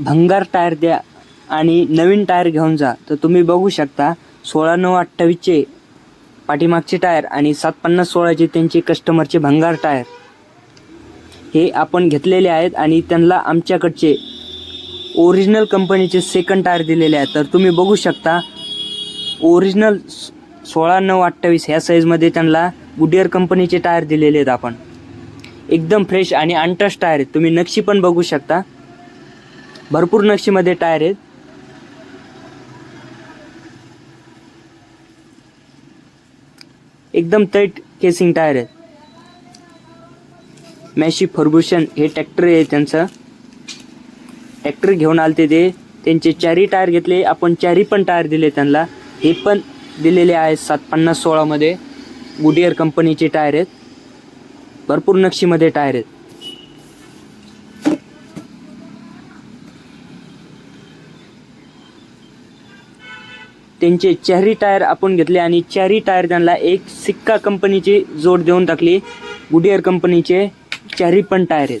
भंगार टायर द्या आणि नवीन टायर घेऊन जा. तर तुम्ही बघू शकता सोळा नऊ अठ्ठावीसचे पाठीमागचे टायर आणि सात पन्नास सोळाचे त्यांचे कस्टमरचे भंगार टायर. हे आपण घेतलेले आहेत आणि त्यांना आमच्याकडचे ओरिजिनल कंपनीचे सेकंड टायर दिलेले आहेत. तर तुम्ही बघू शकता ओरिजिनल सोळा नऊ अठ्ठावीस ह्या साईजमध्ये त्यांना गुडियर कंपनीचे टायर दिलेले आहेत आपण. एकदम फ्रेश आणि अनटच टायर आहेत. तुम्ही नक्षी पण बघू शकता. भरपूर नक्षीमध्ये टायर आहेत. एकदम तैट केसिंग टायर आहेत. मॅशी फर्ग्युशन हे ट्रॅक्टर आहे त्यांचं. ट्रॅक्टर घेऊन आलते ते. त्यांचे चारी टायर घेतले. आपण चारी पण टायर दिले त्यांना. हे पण दिलेले आहेत सात पन्नास सोळामध्ये. गुडियर कंपनीचे टायर आहेत. भरपूर नक्षीमध्ये टायर आहेत. त्यांचे चॅरी टायर आपण घेतले आणि चॅरी टायर त्यांना एक सिक्का कंपनीची जोड देऊन टाकली. गुडियर कंपनीचे चॅरी पण टायर आहेत.